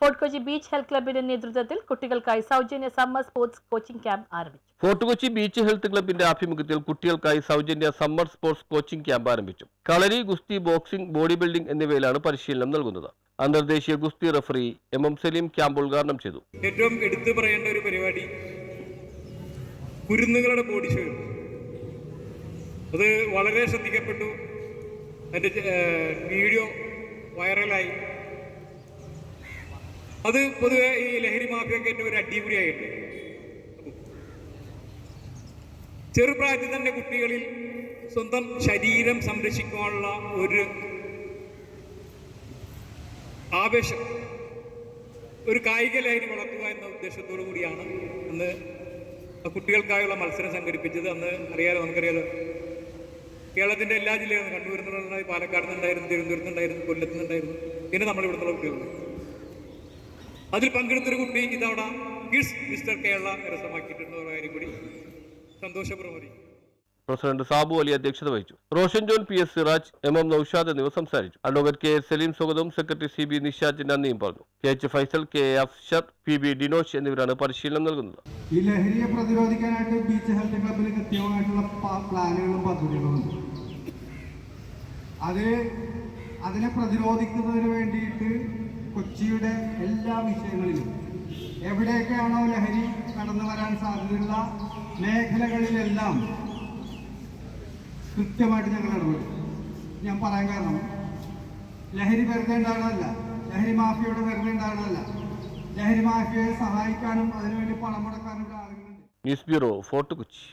Fort Kochi beach health ക്ലബിന്റെ നേതൃത്വത്തിൽ കുട്ടികൾക്കായി സൗജന്യ സമ്മർ സ്പോർട്സ് കോച്ചിംഗ് ക്യാമ്പ് ആരംഭിച്ചു. ഫോർട്ട് കൊച്ചി ബീച്ച് ഹെൽത്ത് ക്ലബിന്റെ ആഭിമുഖ്യത്തിൽ കുട്ടികൾക്കായി സൗജന്യ സമ്മർ സ്പോർട്സ് കോച്ചിംഗ് ക്യാമ്പ് ആരംഭിച്ചു. കളരി ഗുസ്തി ബോക്സിംഗ് ബോഡി ബിൽഡിംഗ് എന്നിവയിലാണ് പരിശീലനം നൽകുന്നത്. അന്തർദേശീയ ഗുസ്തി referee M M Salim camp ഉദ്ഘാടനം ചെയ്തു. ഏറ്റവും എടുത്തു പറയേണ്ട ഒരു പരിപാടി കുരുന്നുകളുടെ ബോഡി ഷോ അത് വളരെ ശ്രദ്ധിക്കപ്പെട്ടു. അതിന്റെ വീഡിയോ വൈറലായി. അത് പൊതുവെ ഈ ലഹരി മാഫിയൊക്കെ എന്റെ ഒരു അടിപൊളിയായിട്ട് ചെറുപ്രായത്തിൽ തന്നെ കുട്ടികളിൽ സ്വന്തം ശരീരം സംരക്ഷിക്കാനുള്ള ഒരു ആവേശം ഒരു കായിക ലഹരി വളർത്തുക എന്ന ഉദ്ദേശത്തോടു കൂടിയാണ് അന്ന് കുട്ടികൾക്കായുള്ള മത്സരം സംഘടിപ്പിച്ചത്. അന്ന് അറിയാലോ നമുക്കറിയാലോ കേരളത്തിന്റെ എല്ലാ ജില്ലകളും കണ്ണൂരിൽ പാലക്കാട് നിന്നുണ്ടായിരുന്നു തിരുവനന്തപുരത്ത് നിന്നുണ്ടായിരുന്നു കൊല്ലത്ത് നിന്നുണ്ടായിരുന്നു. പിന്നെ നമ്മൾ ഇവിടുന്നുള്ള കുട്ടികളുണ്ട്. അതിൽ പങ്കെടുത്തൊരു കുട്ടി ഇതവണ കിഡ്സ് മിസ്റ്റർ കേരള കരസ്ഥമാക്കിയിട്ടുള്ള കാര്യം കൂടി സന്തോഷപ്രമതി അറിയിക്കും പ്രസിഡന്റ് സാബു അലി അധ്യക്ഷത വഹിച്ചു. Roshan John P S Siraj M M Naushad എന്നിവർ സംസാരിച്ചു. അഡ്വക്കേറ്റ് കെ എസ് സലീം സ്വാഗതവും സെക്രട്ടറി സി ബി നിഷാദ് നന്ദിയും പറഞ്ഞു. K H Faisal K A Afshar P B Dinosh എന്നിവരാണ് പരിശീലനം നൽകുന്നത്. ഈ ലഹരിയെ പ്രതിരോധിക്കാനായിട്ട് ബീച്ച് ഹെൽത്ത് ക്ലബിന് കൃത്യമായിട്ടുള്ള പ്ലാനുകളും പദ്ധതികളും അത് അതിനെ പ്രതിരോധിക്കുന്നതിന് വേണ്ടിയിട്ട് കൊച്ചിയുടെ എല്ലാ വിഷയങ്ങളിലും. എവിടെയൊക്കെയാണോ ലഹരി കടന്നു വരാൻ സാധ്യതയുള്ള മേഖലകളിലെല്ലാം കൃത്യമായിട്ട് ഞങ്ങൾ ഇടപെടും. ഞാൻ പറയാൻ കാരണം ലഹരി വെറുതെ ഉണ്ടാകണമല്ല ലഹരി മാഫിയയുടെ വെറുതെ ഉണ്ടാകണമല്ല ലഹരി മാഫിയയെ സഹായിക്കാനും അതിനുവേണ്ടി പണം മുടക്കാനും ആളുകളുണ്ട്. News bureau Fort Kochi.